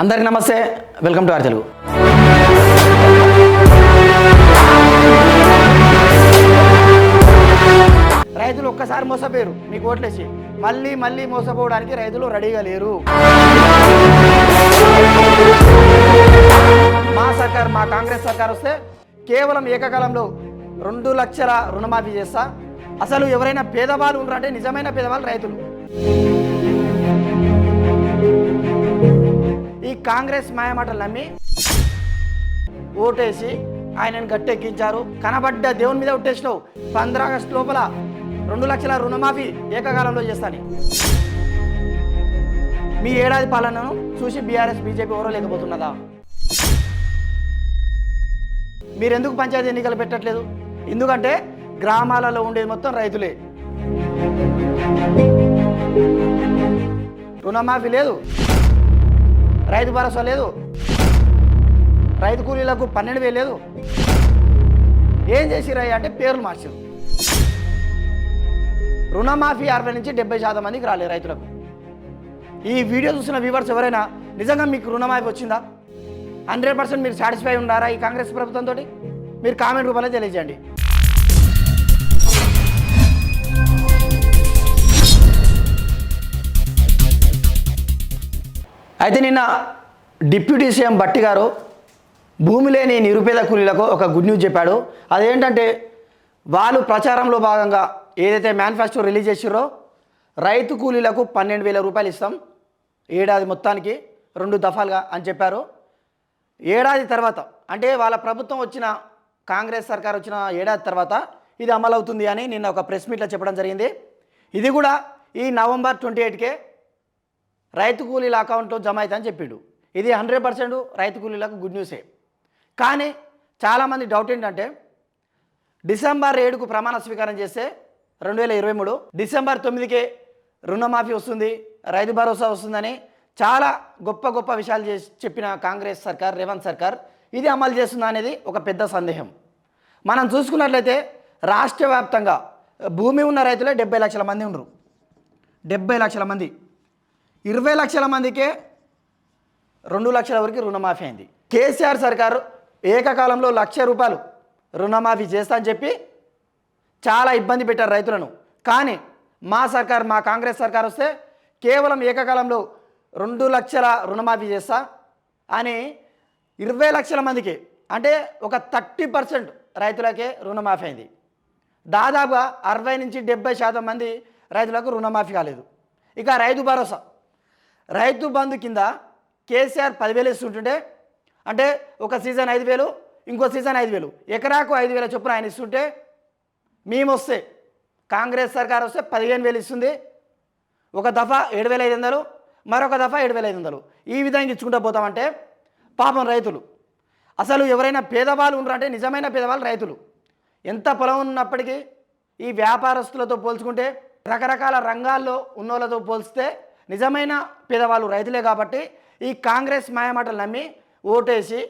అందరికి నమస్తే. Welcome to are Telugu రైతులు ఒక్కసారి మోసపోయారు. మీకు ఓట్లేసి. మళ్ళీ మళ్ళీ మోసపోవడానికి రైతులు రెడీగా లేరు. మా సర్కార్ మా కాంగ్రెస్ సర్కార్ వస్తే కేవలం ఏకకాలంలో రెండు లక్షల రుణమాఫీ చేస్తా. అసలు ఎవరైనా పేదవాళ్ళు ఉన్నారంటే నిజమైన పేదవాళ్ళు రైతులు. కాంగ్రెస్ మాయమాటలు నమ్మి ఓటేసి ఆయనను గట్టెక్కించారు. కనబడ్డ దేవుని మీద ఒట్టేసినావు పంద్ర ఆగస్టు లోపల రెండు లక్షల రుణమాఫీ ఏకకాలంలో చేస్తాను. మీ ఏడాది పాలనను చూసి బీఆర్ఎస్ బీజేపీ ఎవరో లేకపోతున్నదా? మీరెందుకు పంచాయతీ ఎన్నికలు పెట్టట్లేదు? ఎందుకంటే గ్రామాలలో ఉండేది మొత్తం రైతులే. రుణమాఫీ లేదు. రైతు భరోసా లేదు. రైతు కూలీలకు పన్నెండు వేలు లేదు. ఏం చేసిరయ్య అంటే పేర్లు మార్చారు రుణమాఫీ అరవై నుంచి డెబ్బై శాతం మందికి రాలేదు రైతులకు. ఈ వీడియో చూసిన వ్యూవర్స్ ఎవరైనా నిజంగా మీకు రుణమాఫీ వచ్చిందా? హండ్రెడ్ పర్సెంట్ మీరు సాటిస్ఫై ఉన్నారా ఈ కాంగ్రెస్ ప్రభుత్వంతో మీరు కామెంట్ రూపంలో తెలియజేయండి. అయితే నిన్న డిప్యూటీ సీఎం భట్టి గారు భూమి లేని నిరుపేద కూలీలకు ఒక గుడ్ న్యూస్ చెప్పాడు. అదేంటంటే వాళ్ళు ప్రచారంలో భాగంగా ఏదైతే మేనిఫెస్టో రిలీజ్ చేసిరో రైతు కూలీలకు పన్నెండు వేల రూపాయలు ఇస్తాం. ఏడాది మొత్తానికి రెండు దఫాలుగా అని చెప్పారు. ఏడాది తర్వాత అంటే వాళ్ళ ప్రభుత్వం వచ్చిన కాంగ్రెస్ సర్కార్ వచ్చిన ఏడాది తర్వాత ఇది అమలవుతుంది అని నిన్న ఒక ప్రెస్ మీట్లో చెప్పడం జరిగింది. ఇది కూడా ఈ నవంబర్ ట్వంటీ ఎయిట్కే రైతు కూలీల అకౌంట్లో జమ అవుతాయని చెప్పిండు. ఇది హండ్రెడ్ పర్సెంట్ రైతు కూలీలకు గుడ్ న్యూసే. కానీ చాలామంది డౌట్ ఏంటంటే డిసెంబర్ ఏడుకు ప్రమాణ స్వీకారం చేస్తే రెండు వేల ఇరవై మూడు డిసెంబర్ తొమ్మిదికే రుణమాఫీ వస్తుంది రైతు భరోసా వస్తుందని చాలా గొప్ప గొప్ప విషయాలు చేసి చెప్పిన కాంగ్రెస్ సర్కార్ రేవంత్ సర్కార్ ఇది అమలు చేస్తుందా అనేది ఒక పెద్ద సందేహం. మనం చూసుకున్నట్లయితే రాష్ట్ర వ్యాప్తంగా భూమి ఉన్న రైతులే డెబ్బై లక్షల మంది ఉన్నారు డెబ్బై లక్షల మంది. ఇరవై లక్షల మందికే రెండు లక్షల వరకు రుణమాఫీ అయింది. కేసీఆర్ సర్కారు ఏకకాలంలో లక్ష రూపాయలు రుణమాఫీ చేస్తా అని చెప్పి చాలా ఇబ్బంది పెట్టారు రైతులను. కానీ మా సర్కార్ మా కాంగ్రెస్ సర్కార్ వస్తే కేవలం ఏకకాలంలో రెండు లక్షల రుణమాఫీ చేస్తా అని ఇరవై లక్షల మందికి అంటే ఒక థర్టీ పర్సెంట్ రైతులకే రుణమాఫీ అయింది. దాదాపుగా అరవై నుంచి డెబ్బై శాతం మంది రైతులకు రుణమాఫీ కాలేదు. ఇక రైతు భరోసా. రైతు బంధు కింద కేసీఆర్ పదివేలు ఇస్తుంటుంటే అంటే ఒక సీజన్ ఐదు వేలు ఇంకో సీజన్ ఐదు వేలు ఎకరాకు ఐదు వేల చొప్పున ఆయన ఇస్తుంటే మేము వస్తే కాంగ్రెస్ సర్కార్ వస్తే పదిహేను వేలు ఇస్తుంది ఒక దఫా ఏడు వేల ఐదు వందలు మరొక దఫా ఏడు వేల ఐదు వందలు. ఈ విధంగా ఇచ్చుకుంటూ పోతామంటే పాపం రైతులు. అసలు ఎవరైనా పేదవాళ్ళు ఉన్నారంటే నిజమైన పేదవాళ్ళు రైతులు. ఎంత పొలం ఉన్నప్పటికీ ఈ వ్యాపారస్తులతో పోల్చుకుంటే రకరకాల రంగాల్లో ఉన్నోళ్ళతో పోల్చితే నిజమైన పేదవాళ్ళు రైతులే కాబట్టి ఈ కాంగ్రెస్ మాయమాటలు నమ్మి ఓటేసి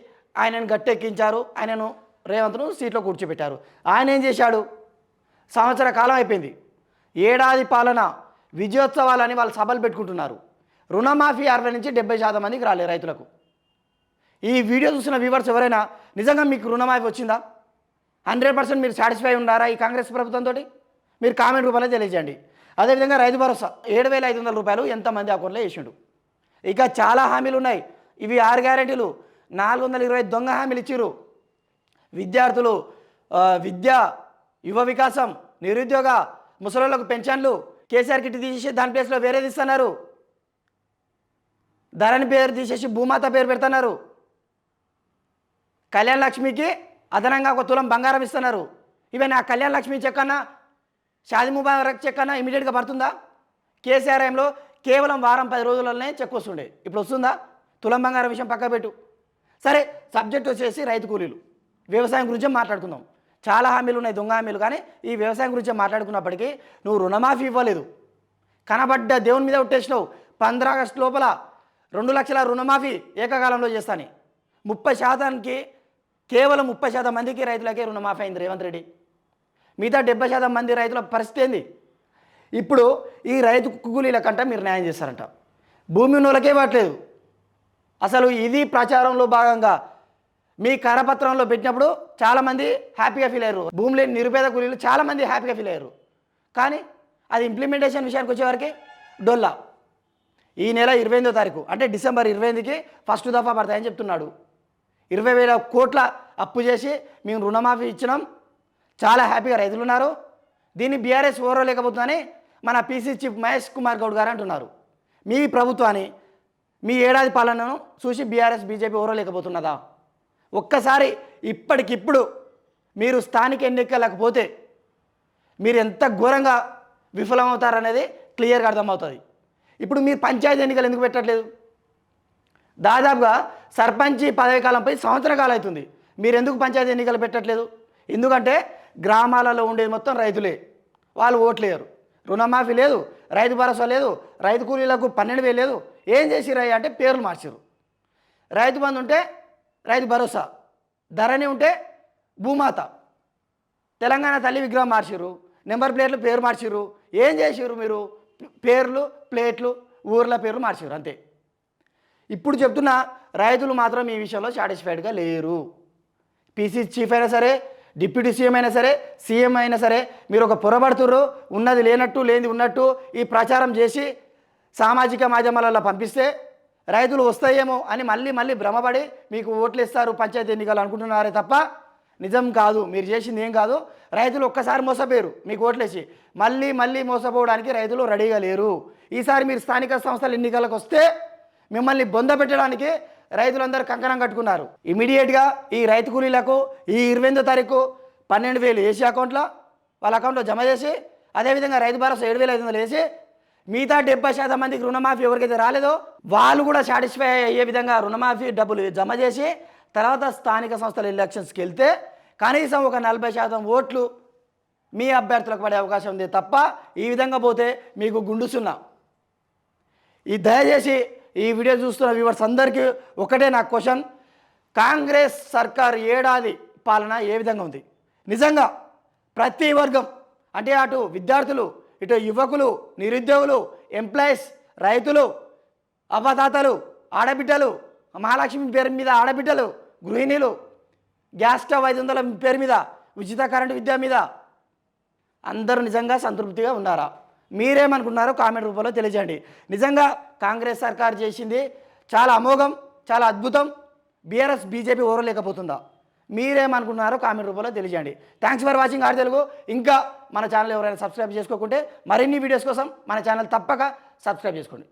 ఆయనను గట్టెక్కించారు ఆయనను రేవంత్ను సీట్లో కూర్చోబెట్టారు. ఆయన ఏం చేశాడు? సంవత్సర కాలం అయిపోయింది. ఏడాది పాలన విజయోత్సవాలని వాళ్ళు సభలు పెట్టుకుంటున్నారు. రుణమాఫీ అరవై నుంచి డెబ్బై శాతం మందికి రాలే రైతులకు. ఈ వీడియో చూసిన వ్యూవర్స్ ఎవరైనా నిజంగా మీకు రుణమాఫీ వచ్చిందా? హండ్రెడ్ పర్సెంట్ మీరు సాటిస్ఫై ఉన్నారా ఈ కాంగ్రెస్ ప్రభుత్వంతో మీరు కామెంట్ రూపంలో తెలియజేయండి. అదేవిధంగా రైతు భరోసా ఏడు వేల ఐదు వందల రూపాయలు ఎంతమంది అకౌంట్లో వేసిండు. ఇక చాలా హామీలు ఉన్నాయి. ఇవి ఆరు గ్యారెంటీలు నాలుగు వందల ఇరవై దొంగ హామీలు ఇచ్చారు విద్యార్థులు విద్య యువ వికాసం నిరుద్యోగ ముసలిళ్ళకు పెన్షన్లు కేసీఆర్ కిట్ తీసేసి దాని ప్లేస్లో వేరేది ఇస్తున్నారు ధరణి పేరు తీసేసి భూమాత పేరు పెడుతున్నారు. కళ్యాణ లక్ష్మికి అదనంగా ఒక తులం బంగారం ఇస్తున్నారు. ఇవన్నీ ఆ కళ్యాణ లక్ష్మి చెక్కన్నా షాది ముబారక్ చెక్ అన్న ఇమీడియట్గా పడుతుందా? కేసీఆర్ టైంలో కేవలం వారం పది రోజులనే చెక్ వస్తుండే. ఇప్పుడు వస్తుందా? తులం బంగారం విషయం పక్క పెట్టు. సరే సబ్జెక్ట్ వచ్చేసి రైతు కూలీలు. వ్యవసాయం గురించి మాట్లాడుకుందాం. చాలా హామీలు ఉన్నాయి దొంగ హామీలు కానీ ఈ వ్యవసాయం గురించి మాట్లాడుకున్నప్పటికీ నువ్వు రుణమాఫీ ఇవ్వలేదు. కనబడ్డ దేవుని మీద ఒట్టేసినావు. పంద్ర ఆగస్టు లోపల రెండు లక్షల రుణమాఫీ ఏకకాలంలో చేస్తాను. ముప్పై శాతానికి కేవలం ముప్పై శాతం మందికి రైతులకే రుణమాఫీ అయింది రేవంత్ రెడ్డి. మిగతా డెబ్బై శాతం మంది రైతుల పరిస్థితి ఏంది? ఇప్పుడు ఈ రైతు కూలీల కంటే మీరు న్యాయం చేస్తారంట. భూమి ఉన్నోళ్ళకే ఇవ్వట్లేదు. అసలు ఇది ప్రచారంలో భాగంగా మీ కరపత్రంలో పెట్టినప్పుడు చాలామంది హ్యాపీగా ఫీల్ అయ్యారు. భూమి లేని నిరుపేద కూలీలు చాలామంది హ్యాపీగా ఫీల్ అయ్యారు. కానీ అది ఇంప్లిమెంటేషన్ విషయానికి వచ్చేవరకు డొల్లా. ఈ నెల ఇరవై ఎనిమిదో తారీఖు అంటే డిసెంబర్ ఇరవై ఎనిమిదికి ఫస్ట్ దఫా పడతాయని చెప్తున్నాడు. ఇరవై వేల కోట్ల అప్పు చేసి మేము రుణమాఫీ ఇచ్చినాం. చాలా హ్యాపీగా రైతులు ఉన్నారు. దీన్ని బీఆర్ఎస్ ఓరలేకపోతుందని మన పీసీ చీఫ్ మహేష్ కుమార్ గౌడ్ గారు అంటున్నారు. మీ ప్రభుత్వాన్ని మీ ఏడాది పాలనను చూసి బీఆర్ఎస్ బీజేపీ ఓరలేకపోతున్నదా? ఒక్కసారి ఇప్పటికిప్పుడు మీరు స్థానిక ఎన్నికలకు పోతే మీరు ఎంత ఘోరంగా విఫలమవుతారనేది క్లియర్గా అర్థమవుతుంది. ఇప్పుడు మీరు పంచాయతీ ఎన్నికలు ఎందుకు పెట్టట్లేదు? దాదాపుగా సర్పంచి పదవి కాలంపై సంవత్సర కాలం అవుతుంది మీరు ఎందుకు పంచాయతీ ఎన్నికలు పెట్టట్లేదు? ఎందుకంటే గ్రామాలలో ఉండేది మొత్తం రైతులే. వాళ్ళు ఓట్లేయరు. రుణమాఫీ లేదు రైతు భరోసా లేదు రైతు కూలీలకు పన్నెండు వేలు లేదు. ఏం చేసిరయ్య అంటే పేర్లు మార్చారు రైతు బంధు ఉంటే రైతు భరోసా ధరణి ఉంటే భూమాత. తెలంగాణ తల్లి విగ్రహం మార్చిర్రు నెంబర్ ప్లేట్లు పేరు మార్చారు ఏం చేసిర్రు మీరు? పేర్లు ప్లేట్లు ఊర్ల పేర్లు మార్చారు అంతే. ఇప్పుడు చెప్తున్న రైతులు మాత్రం ఈ విషయంలో సాటిస్ఫైడ్గా లేరు. పీసీ చీఫ్ అయినా సరే డిప్యూటీ సీఎం అయినా సరే సీఎం అయినా సరే మీరు ఒక పొరబడుతుర్రు ఉన్నది లేనట్టు లేనిది ఉన్నట్టు ఈ ప్రచారం చేసి సామాజిక మాధ్యమాలలో పంపిస్తే రైతులు వస్తాయేమో అని మళ్ళీ మళ్ళీ భ్రమపడి మీకు ఓట్లు ఇస్తారు పంచాయతీ ఎన్నికలు అనుకుంటున్నారే తప్ప నిజం కాదు మీరు చేసింది ఏం కాదు. రైతులు ఒక్కసారి మోసపోయారు మీకు ఓట్లేసి. మళ్ళీ మళ్ళీ మోసపోవడానికి రైతులు రెడీగా లేరు. ఈసారి మీరు స్థానిక సంస్థల ఎన్నికలకు వస్తే మిమ్మల్ని బొంద పెట్టడానికి రైతులందరూ కంకణం కట్టుకున్నారు. ఇమీడియట్గా ఈ రైతు కూలీలకు ఈ ఇరవై ఎనిమిదో తారీఖు పన్నెండు వేలు వేసి అకౌంట్లో వాళ్ళ అకౌంట్లో జమ చేసి అదేవిధంగా రైతు భరోసా ఏడు వేల ఐదు వందలు వేసి మిగతా డెబ్బై శాతం మందికి రుణమాఫీ ఎవరికైతే రాలేదో వాళ్ళు కూడా సాటిస్ఫై అయ్యే విధంగా రుణమాఫీ డబ్బులు జమ చేసి తర్వాత స్థానిక సంస్థల ఎలక్షన్స్కి వెళ్తే కనీసం ఒక నలభై శాతం ఓట్లు మీ అభ్యర్థులకు పడే అవకాశం ఉంది తప్ప ఈ విధంగా పోతే మీకు గుండు సున్నా ఈ దయచేసి ఈ వీడియో చూస్తున్న వ్యూవర్స్ అందరికీ ఒకటే నా క్వశ్చన్ కాంగ్రెస్ సర్కార్ ఏడాది పాలన ఏ విధంగా ఉంది? నిజంగా ప్రతి వర్గం అంటే అటు విద్యార్థులు ఇటు యువకులు నిరుద్యోగులు ఎంప్లాయీస్ రైతులు అవ్వదాతలు ఆడబిడ్డలు మహాలక్ష్మి పేరు మీద ఆడబిడ్డలు గృహిణీలు గ్యాస్ స్టవ్ ఐదు వందల పేరు మీద ఉచిత కరెంటు విద్య మీద అందరూ నిజంగా సంతృప్తిగా ఉన్నారా? మీరేమనుకున్నారో కామెంట్ రూపంలో తెలియజేయండి. నిజంగా కాంగ్రెస్ సర్కార్ చేసింది చాలా అమోఘం చాలా అద్భుతం. బీఆర్ఎస్ బీజేపీ ఓరలేకపోతుందా? మీరేమనుకున్నారో కామెంట్ రూపంలో తెలియజేయండి. Thanks for watching R Telugu. ఇంకా మన ఛానల్ ఎవరైనా సబ్స్క్రైబ్ చేసుకోకుంటే మరిన్ని వీడియోస్ కోసం మన ఛానల్ తప్పక సబ్స్క్రైబ్ చేసుకోండి.